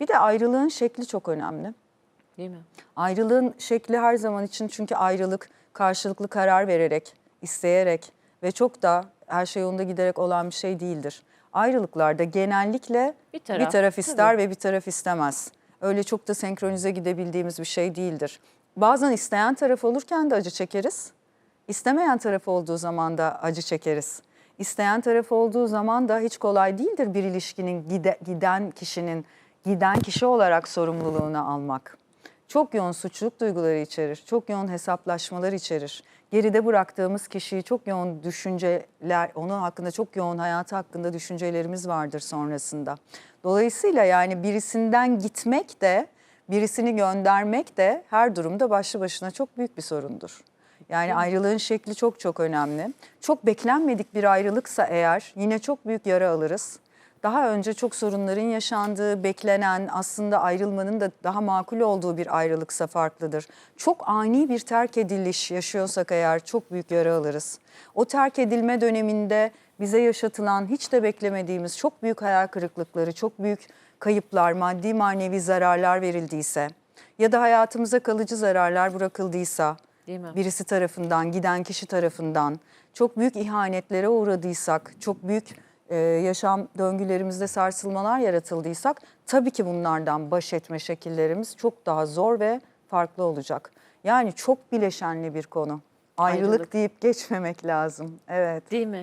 Bir de ayrılığın şekli çok önemli. Değil mi? Ayrılığın şekli her zaman için çünkü ayrılık karşılıklı karar vererek, isteyerek ve çok da her şey yolunda giderek olan bir şey değildir. Ayrılıklarda genellikle Bir bir taraf, taraf, ister tabii. ve bir taraf istemez. Öyle çok da senkronize gidebildiğimiz bir şey değildir. Bazen isteyen taraf olurken de acı çekeriz. İstemeyen taraf olduğu zaman da acı çekeriz. İsteyen taraf olduğu zaman da hiç kolay değildir bir ilişkinin gide- giden kişinin giden kişi olarak sorumluluğunu almak. Çok yoğun suçluluk duyguları içerir, çok yoğun hesaplaşmalar içerir. Geride bıraktığımız kişiyi çok yoğun düşünceler, onun hakkında çok yoğun hayatı hakkında düşüncelerimiz vardır sonrasında. Dolayısıyla yani birisinden gitmek de, birisini göndermek de her durumda başlı başına çok büyük bir sorundur. Yani ayrılığın şekli çok çok önemli. Çok beklenmedik bir ayrılıksa eğer yine çok büyük yara alırız. Daha önce çok sorunların yaşandığı, beklenen, aslında ayrılmanın da daha makul olduğu bir ayrılıksa farklıdır. Çok ani bir terk ediliş yaşıyorsak eğer çok büyük yara alırız. O terk edilme döneminde bize yaşatılan hiç de beklemediğimiz çok büyük hayal kırıklıkları, çok büyük kayıplar, maddi manevi zararlar verildiyse ya da hayatımıza kalıcı zararlar bırakıldıysa Değil mi? birisi tarafından, giden kişi tarafından çok büyük ihanetlere uğradıysak, çok büyük e, yaşam döngülerimizde sarsılmalar yaratıldıysak tabii ki bunlardan baş etme şekillerimiz çok daha zor ve farklı olacak. Yani çok bileşenli bir konu. Ayrılık, Ayrılık. deyip geçmemek lazım. Evet. Değil mi?